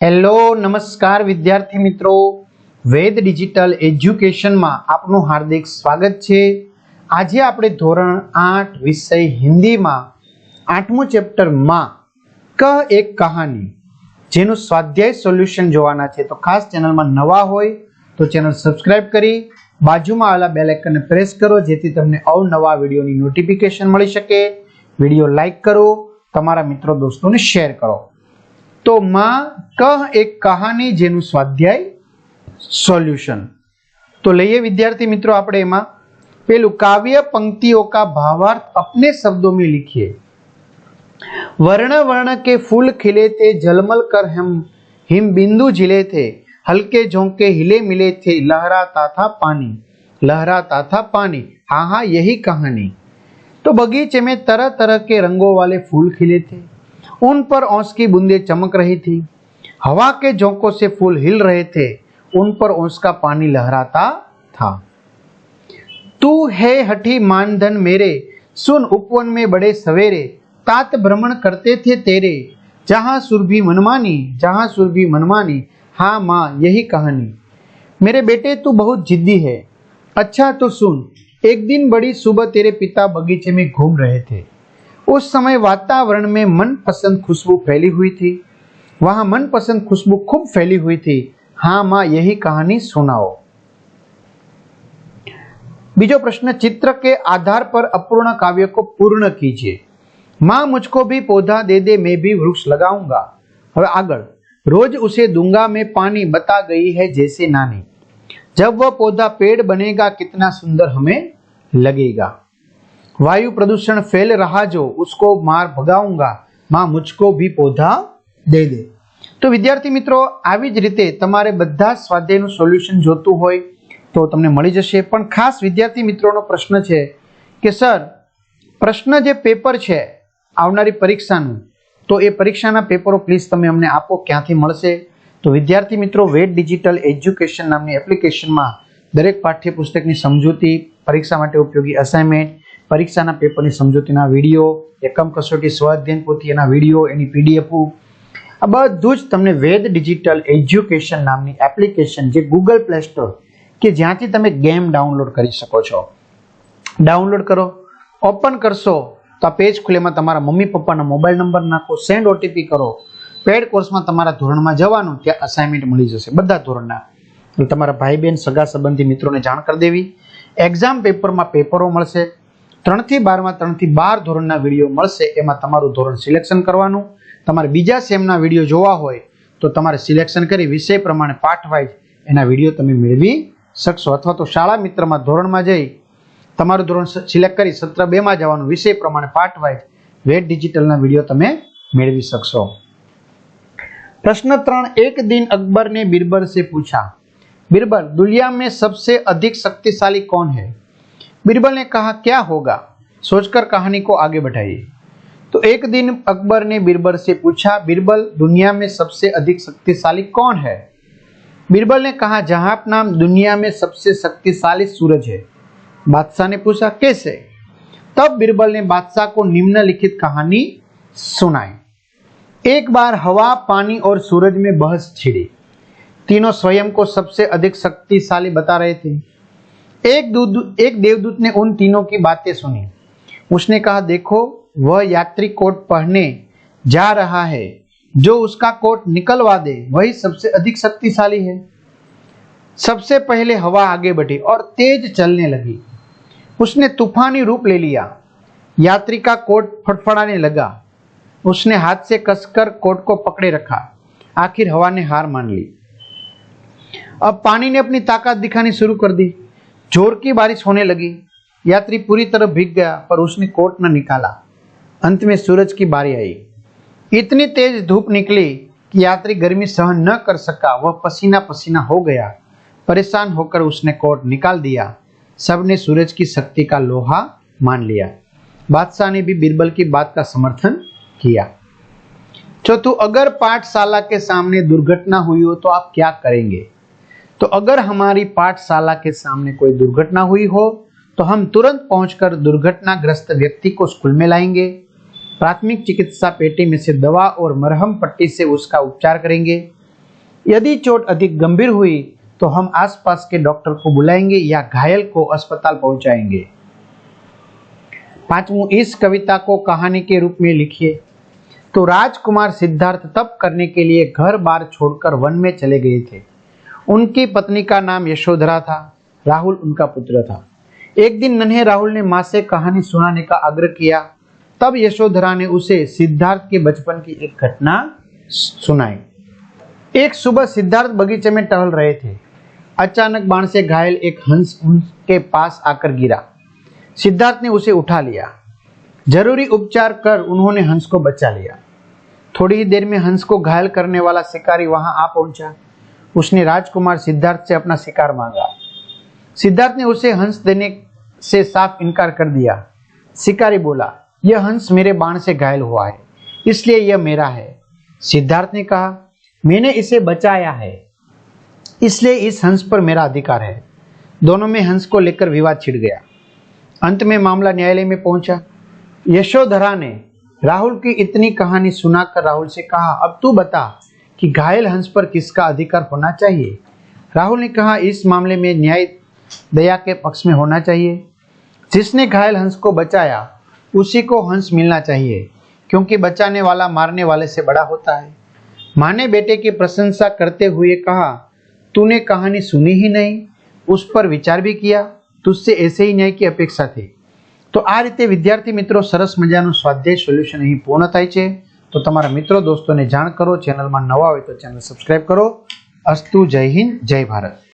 Hello, નમસ્કાર વિદ્યાર્થી મિત્રો. વેદ ડિજિટલ એજ્યુકેશનમાં આપનું હાર્દિક સ્વાગત છે. આજે આપણે ધોરણ આઠ વિષય હિન્દીમાં આઠમું ચેપ્ટરમાં ક એક કહાની, જેનું સ્વાધ્યાય સોલ્યુશન જોવાના છે. તો ખાસ ચેનલમાં નવા હોય તો ચેનલ સબસ્ક્રાઇબ કરી, બાજુમાં આવેલા બેલ આઇકનને પ્રેસ કરો, જેથી તમને અવનવા વિડીયોની નોટિફિકેશન મળી શકે. વીડિયો લાઇક કરો, તમારા મિત્રો, દોસ્તોને શેર કરો. તો માં કહ એક કહાની જેનું સ્વાધ્યાય સોલ્યુશન તો લઈએ વિદ્યાર્થી મિત્રો આપણે એમાં પેલું કાવ્ય पंक्तियों का भावार्थ अपने शब्दों में लिखिए वर्ण वर्ण के फूल खिले थे जलमल कर हम हिम बिंदु झिले थे हल्के झोंके हिले मिले थे लहराता था पानी लहराता था पानी हाँ हाँ यही कहानी तो बगीचे में तरह तरह के रंगों वाले फूल खिले थे उन पर औंस की बूंदें चमक रही थी। हवा के झोंकों से फूल हिल रहे थे। उन पर औंस का पानी लहराता था। तू है हठी मानधन मेरे। सुन उपवन में बड़े सवेरे। तात भ्रमण करते थे तेरे। जहाँ सुरभि मनमानी, जहाँ सुरभि मनमानी। हाँ माँ, यही कहानी। मेरे बेटे, तू बहुत जिद्दी है। अच्छा तो सुन। एक दिन बड़ी सुबह तेरे पिता बगीचे में घूम रहे थे। उस समय वातावरण में मनपसंद खुशबू फैली हुई थी। वहाँ मनपसंद खुशबू खूब फैली हुई थी। हाँ माँ, यही कहानी सुनाओ। बीजो प्रश्न, चित्र के आधार पर अपूर्ण काव्य को पूर्ण कीजिए। माँ, मुझको भी पौधा दे दे, मैं भी वृक्ष लगाऊँगा। और आगल रोज उसे दूँगा मैं पानी, बता गई है जैसे नानी। जब वह पौधा पेड़ बनेगा, कितना सुंदर हमें लगेगा। વાયુ પ્રદૂષણ ફેલ રહા જો उसको માર ભગાઉંગા, માં મુજકો ભી પૌધા દે દે. તો વિદ્યાર્થી મિત્રો, આવી જ રીતે તમારે બધા સ્વાધ્યાયનું સોલ્યુશન જોતું હોય તો તમને મળી જશે. પણ ખાસ વિદ્યાર્થી મિત્રોનો પ્રશ્ન છે કે, સર, પ્રશ્ન જે પેપર છે આવનારી પરીક્ષાનું, તો એ પરીક્ષાના પેપરો પ્લીઝ તમે અમને આપો, ક્યાંથી મળશે? તો વિદ્યાર્થી મિત્રો વેટ ડિજિટલ એજ્યુકેશન નામની એપ્લિકેશનમાં દરેક પાઠ્યપુસ્તકની સમજૂતી, પરીક્ષા માટે ઉપયોગી અસાઇનમેન્ટ પરીક્ષાના પેપરની સમજૂતીના વીડિયો, એકમ કસોટી સ્વાધ્યાયન પોથી એના વીડિયો, એની પીડીએફ આ બધું જ તમને વેદ ડિજિટલ એજ્યુકેશન નામની એપ્લિકેશન જે ગૂગલ પ્લે સ્ટોર કે જ્યાંથી તમે ગેમ ડાઉનલોડ કરી શકો છો. ડાઉનલોડ કરો, ઓપન કરશો, તો આ પેજ ખુલેમાં તમારા મમ્મી પપ્પાના મોબાઈલ નંબર નાખો, સેન્ડ ઓટીપી કરો. પેડ કોર્સમાં તમારા ધોરણમાં જવાનું, ત્યાં અસાઇનમેન્ટ મળી જશે, બધા ધોરણના. તમારા ભાઈ બહેન સગા સંબંધી મિત્રોને જાણ કરી દેવી. એક્ઝામ પેપરમાં પેપરો મળશે. ત્રણથી બારમાં, ત્રણથી બાર ધોરણના વીડિયો મળશે. એમાં તમારું ધોરણ સિલેક્શન કરવાનું. તમારે બીજા સેમના વીડિયો જોવા હોય તો તમારે સિલેક્શન કરી વિષય પ્રમાણે પાઠવાઇઝ એના વીડિયો તમે મેળવી શકશો. અથવા તો શાળા મિત્રમાં ધોરણમાં જઈ તમારું ધોરણ સિલેક્ટ કરી સત્ર બેમાં જવાનું વિષય પ્રમાણે પાઠવાઇઝ વેટ ડિજિટલના વીડિયો તમે મેળવી શકશો. પ્રશ્ન ત્રણ, એક દિન અકબરને બિરબલ સે પૂછા, બિરબલ, દુનિયા મેં સબસે અધિક શક્તિશાળી કોણ હૈ? बीरबल ने कहा, क्या होगा? सोचकर कहानी को आगे बढ़ाइए। तो एक दिन अकबर ने बीरबल से पूछा, बीरबल, दुनिया में सबसे अधिक शक्तिशाली कौन है? बीरबल ने कहा, जहाँ नाम दुनिया में सबसे शक्तिशाली सूरज है। बादशाह ने पूछा, कैसे? तब बीरबल ने बादशाह को निम्नलिखित कहानी सुनाई। एक बार हवा, पानी और सूरज में बहस छिड़ी। तीनों स्वयं को सबसे अधिक शक्तिशाली बता रहे थे। एक दूत एक देवदूत ने उन तीनों की बातें सुनी। उसने कहा, देखो, वह यात्री कोट पहने जा रहा है। जो उसका कोट निकलवा दे, वही सबसे अधिक शक्तिशाली है। सबसे पहले हवा आगे बढ़ी और तेज चलने लगी। उसने तूफानी रूप ले लिया। यात्री का कोट फड़फड़ाने लगा। उसने हाथ से कसकर कोट को पकड़े रखा। आखिर हवा ने हार मान ली। अब पानी ने अपनी ताकत दिखानी शुरू कर दी। ज़ोर की बारिश होने लगी। यात्री पूरी तरह भीग गया, पर उसने कोट न निकाला। अंत में सूरज की बारी आई। इतनी तेज धूप निकली कि यात्री गर्मी सहन न कर सका, वह पसीना पसीना हो गया। परेशान होकर उसने कोट निकाल दिया। सबने सूरज की शक्ति का लोहा मान लिया। बादशाह ने भी बीरबल की बात का समर्थन किया। चौथु, अगर पाठशाला के सामने दुर्घटना हुई हो तो आप क्या करेंगे? तो अगर हमारी पाठशाला के सामने कोई दुर्घटना हुई हो तो हम तुरंत पहुंचकर दुर्घटनाग्रस्त व्यक्ति को स्कूल में लाएँगे। प्राथमिक चिकित्सा पेटी में से दवा और मरहम पट्टी से उसका उपचार करेंगे। यदि चोट अधिक गंभीर हुई तो हम आसपास के डॉक्टर को बुलाएँगे या घायल को अस्पताल पहुंचाएँगे। पांचवू इस कविता को कहानी के रूप में लिखिए। तो राजकुमार सिद्धार्थ तप करने के लिए घर बार छोड़कर वन में चले गए थे। उनकी पत्नी का नाम यशोधरा था, राहुल उनका पुत्र था। एक दिन नन्हे राहुल ने माँ से कहानी सुनाने का आग्रह किया। तब यशोधरा ने उसे सिद्धार्थ के बचपन की एक घटना सुनाई। एक सुबह सिद्धार्थ बगीचे में टहल रहे थे। अचानक बाण से घायल एक हंस उनके पास आकर गिरा। सिद्धार्थ ने उसे उठा लिया। ज़रूरी उपचार कर उन्होंने हंस को बचा लिया। थोड़ी ही देर में हंस को घायल करने वाला शिकारी वहाँ आ पहुँचा। उसने राजकुमार सिद्धार्थ से अपना शिकार मांगा। सिद्धार्थ ने उसे हंस देने से साफ़ इनकार कर दिया। शिकारी बोला, यह हंस मेरे बाण से घायल हुआ है, इसलिए यह मेरा है। सिद्धार्थ ने कहा, मैंने इसे बचाया है, इसलिए इस हंस पर मेरा अधिकार है। दोनों में हंस को लेकर विवाद छिड़ गया। अंत में मामला न्यायालय में पहुँचा। यशोधरा ने राहुल की इतनी कहानी सुनाकर राहुल से कहा, अब तू बता कि घायल हंस पर किसका अधिकार होना चाहिए राहुल ने कहा इस मामले में न्याय दया के पक्ष में होना चाहिए जिसने घायल हंस को बचाया उसी को हंस मिलना चाहिए क्योंकि बचाने वाला मारने वाले से बड़ा होता है माँ ने बेटे की प्रशंसा करते हुए कहा तूने कहानी सुनी ही नहीं उस पर विचार भी किया तुझसे ऐसे ही न्याय की अपेक्षा थी તો આ રીતે વિદ્યાર્થી મિત્રો સરસ મજાનું સ્વાધ્યાય સોલ્યુશન અહીં પૂર્ણ થાય છે તો તમારા મિત્રો, દોસ્તોને જાણ કરો. ચેનલમાં નવા હોય તો ચેનલ સબસ્ક્રાઈબ કરો. અસ્તુ જય હિન્દ, જય ભારત.